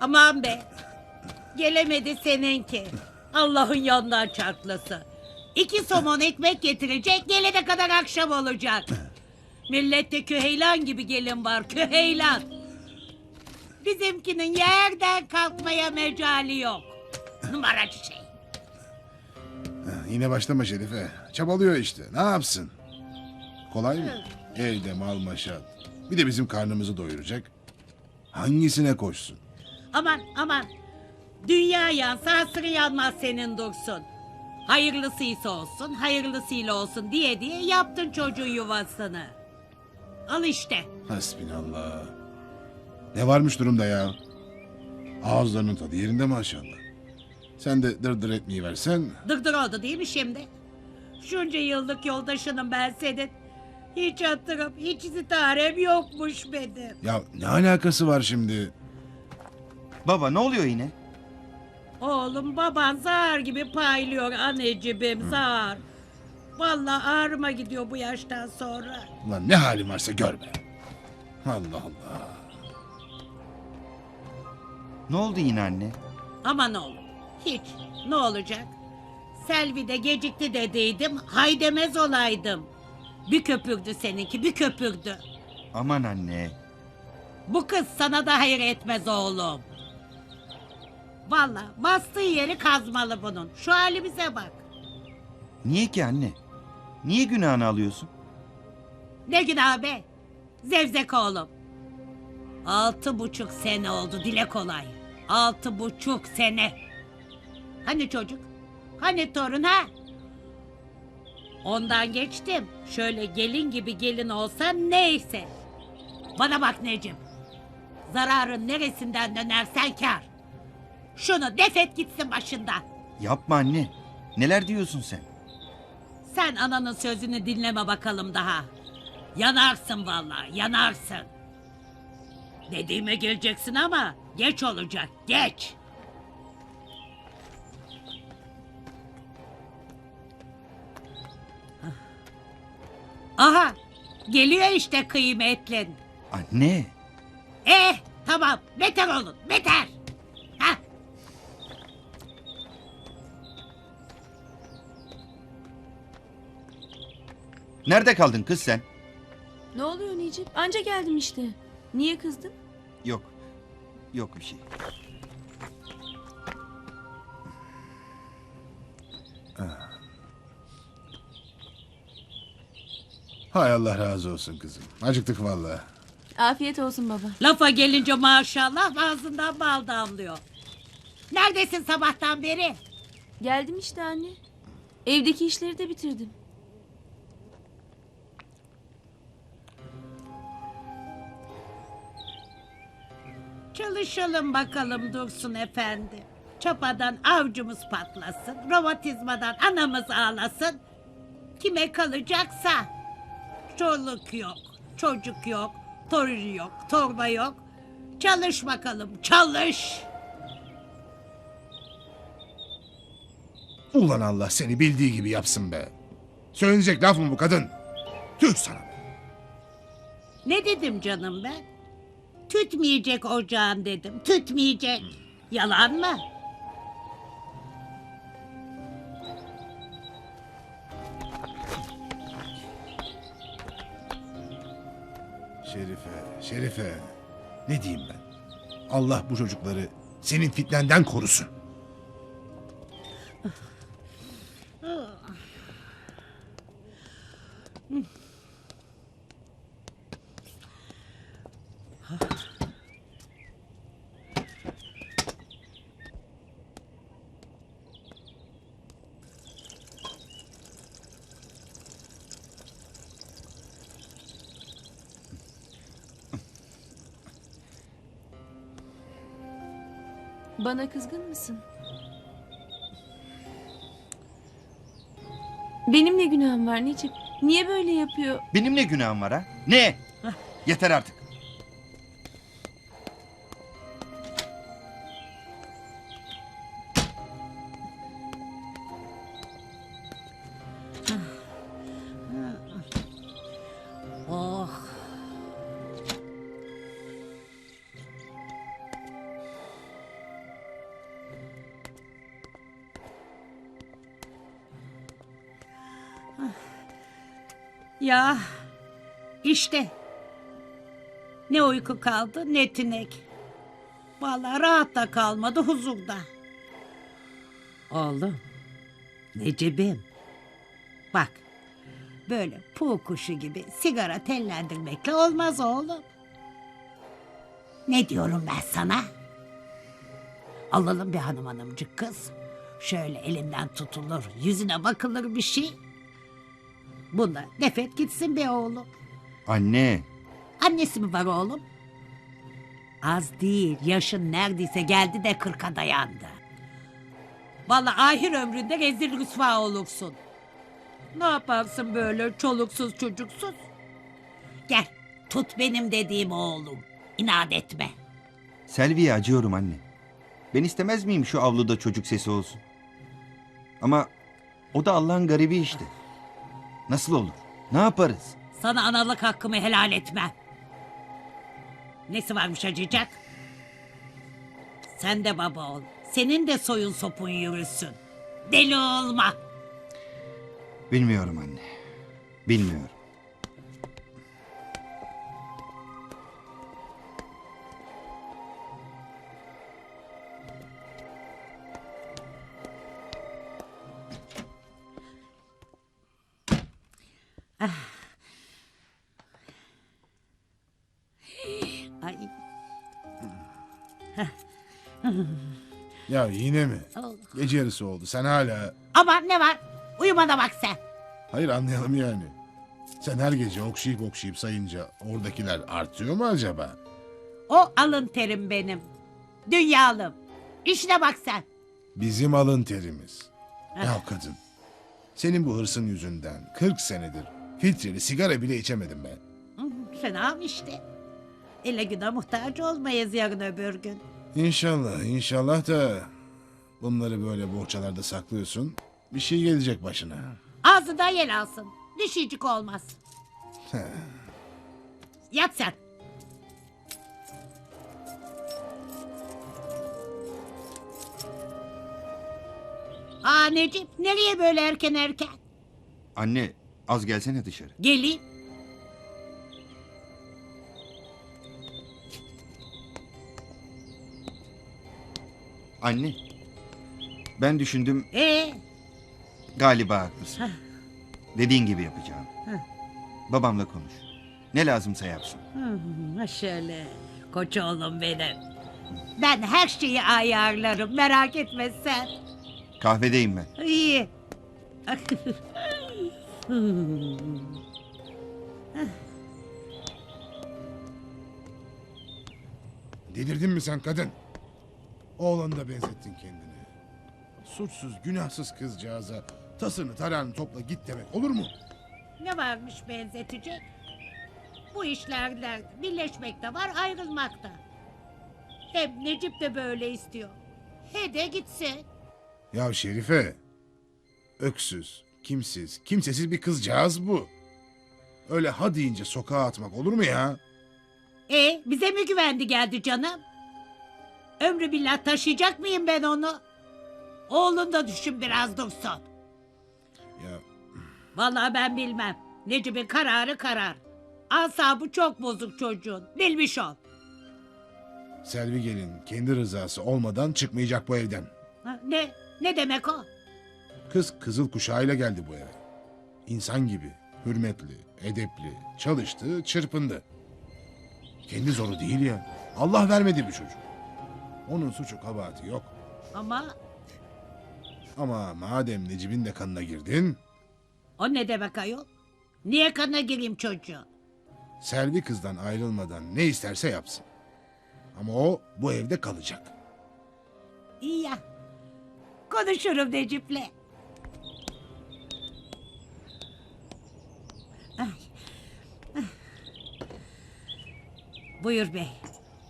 Aman be. Gelemedi seninki. Allah'ın yandan çarklası. İki somon ekmek getirecek gelene kadar akşam olacak. Millette köheylan gibi gelin var köheylan. Bizimkinin yerden kalkmaya mecali yok. Numaracı şey. Yine başlama Şerife. Çabalıyor işte. Ne yapsın? Kolay mı? Evde mal maşat. Bir de bizim karnımızı doyuracak. Hangisine koşsun? Aman aman. Dünya yansa hasırı yanmaz senin dursun. Hayırlısıysa olsun, hayırlısıyla olsun diye diye yaptın çocuğun yuvasını. Al işte. Hasbinallah. Ne varmış durumda ya? Ağızlarının tadı yerinde maşallah. Sen de dırdır etmeyi versen Dırdır oldu değil mi şimdi? Şunca yıllık yoldaşınım ben senin. Hiç hatırım, hiç sitarem yokmuş benim. Ya ne alakası var şimdi? Baba ne oluyor yine? Oğlum baban zar gibi paylıyor anneciğim zar. Vallahi ağrıma gidiyor bu yaştan sonra. Ulan ne halin varsa gör be. Allah Allah. Ne oldu yine anne? Aman oğlum hiç ne olacak? Selvi de gecikti dediydim hay demez olaydım. Bir köpürdü seninki bir köpürdü. Aman anne. Bu kız sana da hayır etmez oğlum. Vallahi bastığı yeri kazmalı bunun. Şu halimize bak. Niye ki anne? Niye günahını alıyorsun? Ne günah be? Zevzek oğlum. Altı buçuk sene oldu dile kolay. Altı buçuk sene. Hani çocuk? Hani torun ha? Ondan geçtim. Şöyle gelin gibi gelin olsa neyse. Bana bak Necim. Zararın neresinden dönersen kar. Şunu defet gitsin başından. Yapma anne. Neler diyorsun sen? Sen ananın sözünü dinleme bakalım daha. Yanarsın vallahi, yanarsın. Dediğime geleceksin ama geç olacak, geç. Aha, geliyor işte kıymetlin. Anne. Eh, tamam, beter olun, beter. Hah. Nerede kaldın kız sen? Ne oluyor Necip? Anca geldim işte. Niye kızdın? Yok. Yok bir şey. Hay Allah razı olsun kızım. Acıktık vallahi. Afiyet olsun baba. Lafa gelince maşallah ağzından bal damlıyor. Neredesin sabahtan beri? Geldim işte anne. Evdeki işleri de bitirdim. Çalışalım bakalım Dursun Efendi. Çapadan avcumuz patlasın, romatizmadan anamız ağlasın. Kime kalacaksa. Çoluk yok, çocuk yok, torun yok, torba yok. Çalış bakalım, çalış. Ulan Allah seni bildiği gibi yapsın be. Söylenecek laf mı bu kadın? Tüh sana be. Ne dedim canım ben? Tütmeyecek ocağın dedim, tütmeyecek. Yalan mı? Şerife, Şerife. Ne diyeyim ben? Allah bu çocukları senin fitnenden korusun. Bana kızgın mısın? Benim ne günahım var Necip? Niye böyle yapıyor? Benim ne günahım var ha? Ne? Yeter artık. Ya işte ne uyku kaldı ne tinek. Vallahi rahat da kalmadı huzurda. Oğlum Necip'im bak böyle puğ kuşu gibi sigara tellendirmekle olmaz oğlum. Ne diyorum ben sana? Alalım bir hanım hanımcık kız. Şöyle elimden tutulur, yüzüne bakılır bir şey. Bunda nefret gitsin be oğlum. Anne. Annesi mi var oğlum? Az değil, yaşın neredeyse geldi de kırka dayandı. Vallahi ahir ömründe rezil rüsva olursun. Ne yaparsın böyle çoluksuz çocuksuz? Gel, tut benim dediğim oğlum. İnat etme. Selvi'ye acıyorum anne. Ben istemez miyim şu avluda çocuk sesi olsun? Ama o da Allah'ın garibi işte. Nasıl olur? Ne yaparız? Sana analık hakkımı helal etmem. Nesi varmış acıyacak? Sen de baba ol. Senin de soyun sopun yürüsün. Deli olma. Bilmiyorum anne. Bilmiyorum. Ya yine mi? Gece yarısı oldu. Sen hala... Aman ne var? Uyumana bak sen. Hayır anlayalım yani. Sen her gece okşayıp okşayıp sayınca oradakiler artıyor mu acaba? O alın terim benim. Dünyalım. İşine bak sen. Bizim alın terimiz. Ya kadın. Senin bu hırsın yüzünden 40 senedir filtreli sigara bile içemedim ben. Fena işte? Elle güne muhtaç olmayız yarın öbür gün. İnşallah, inşallah da bunları böyle bohçalarda saklıyorsun. Bir şey gelecek başına. Ağzından yel alsın. Düşücük olmaz. Yat sen. Aa Necip nereye böyle erken erken? Anne az gelsene dışarı. Geleyim. Anne. Ben düşündüm Ee, galiba haklısın. Heh. Dediğin gibi yapacağım. Babamla konuş. Ne lazımsa yapsın. hmm, şöyle koç oğlum benim. Ben her şeyi ayarlarım merak etme sen. Kahvedeyim ben. İyi. Delirdin mi sen kadın? Oğlanı da benzettin kendine. Suçsuz, günahsız kızcağıza tasını tarağını topla git demek olur mu? ne varmış benzetecek? Bu işlerden birleşmek de var ayrılmak da. Hem Necip de böyle istiyor. He de gitsin. Ya Şerife, öksüz, kimsiz, kimsesiz bir kızcağız bu. Öyle ha deyince sokağa atmak olur mu ya? E bize mi güvendi geldi canım? Ömrü billah taşıyacak mıyım ben onu? Oğlun da düşün biraz dursun. Ya Vallahi ben bilmem. Necip'in kararı karar. Asabı çok bozuk çocuğun. Bilmiş ol. Selvi gelin kendi rızası olmadan çıkmayacak bu evden. Ha, Ne? Ne demek o? Kız kızıl kuşağıyla geldi bu eve. İnsan gibi, hürmetli, edepli, çalıştı, çırpındı. Kendi zoru değil ya. Allah vermedi bir çocuk. Onun suçu kabahati yok. Ama Ama madem Necip'in de kanına girdin, o ne demek ayol? Niye kana gireyim çocuğu? Selvi kızdan ayrılmadan ne isterse yapsın. Ama o bu evde kalacak. İyi ya. Konuşurum Necip'le. Ay. Ah. Buyur bey.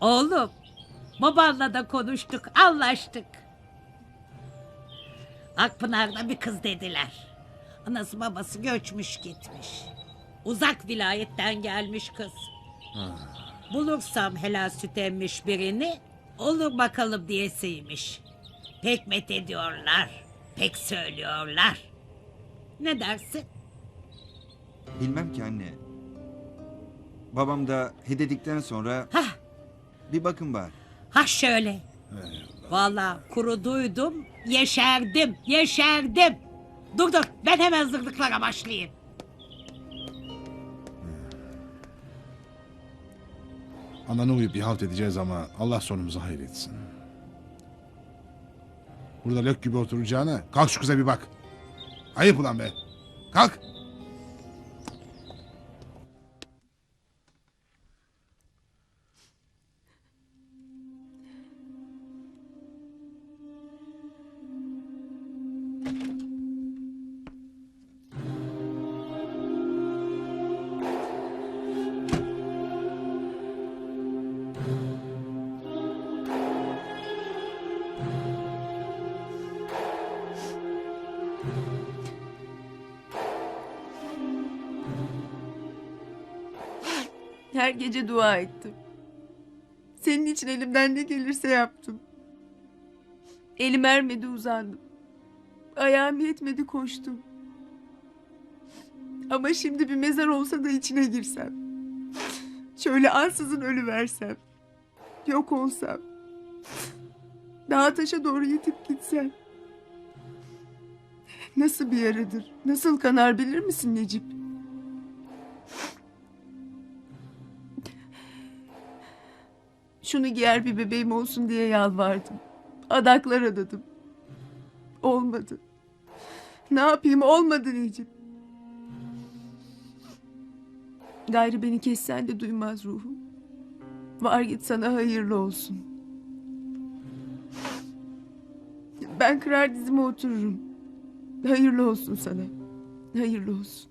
Oğlum, babanla da konuştuk, anlaştık. Akpınar'da bir kız dediler. Anası babası göçmüş gitmiş. Uzak vilayetten gelmiş kız. Bulursam helal süt emmiş birini olur bakalım diyesiymiş. Pek met ediyorlar, pek söylüyorlar. Ne dersin? Bilmem ki anne. Babam da hededikten sonra Hah, bir bakın bari. Ha şöyle. Vallahi kuruduydum, yeşerdim, yeşerdim. Dur dur, ben hemen zırnıklara başlayayım. Ananı uyup halt edeceğiz ama Allah sonumuzu hayretsin. Burada lök gibi oturacağına kalk şu kıza bir bak. Ayıp ulan be. Kalk. Her gece dua ettim. Senin için elimden ne gelirse yaptım. Elim ermedi uzandım. Ayağım yetmedi koştum. Ama şimdi bir mezar olsa da içine girsem. Şöyle ansızın ölüversem. Yok olsam. Dağa taşa doğru yetip gitsem. Nasıl bir yaradır? Nasıl kanar bilir misin Necip? Şunu giyer bir bebeğim olsun diye yalvardım. Adaklar adadım. Olmadı. Ne yapayım olmadı Necip. Gayrı beni kessen de duymaz ruhum. Var git sana hayırlı olsun. Ben kırar dizime otururum. Hayırlı olsun sana. Hayırlı olsun.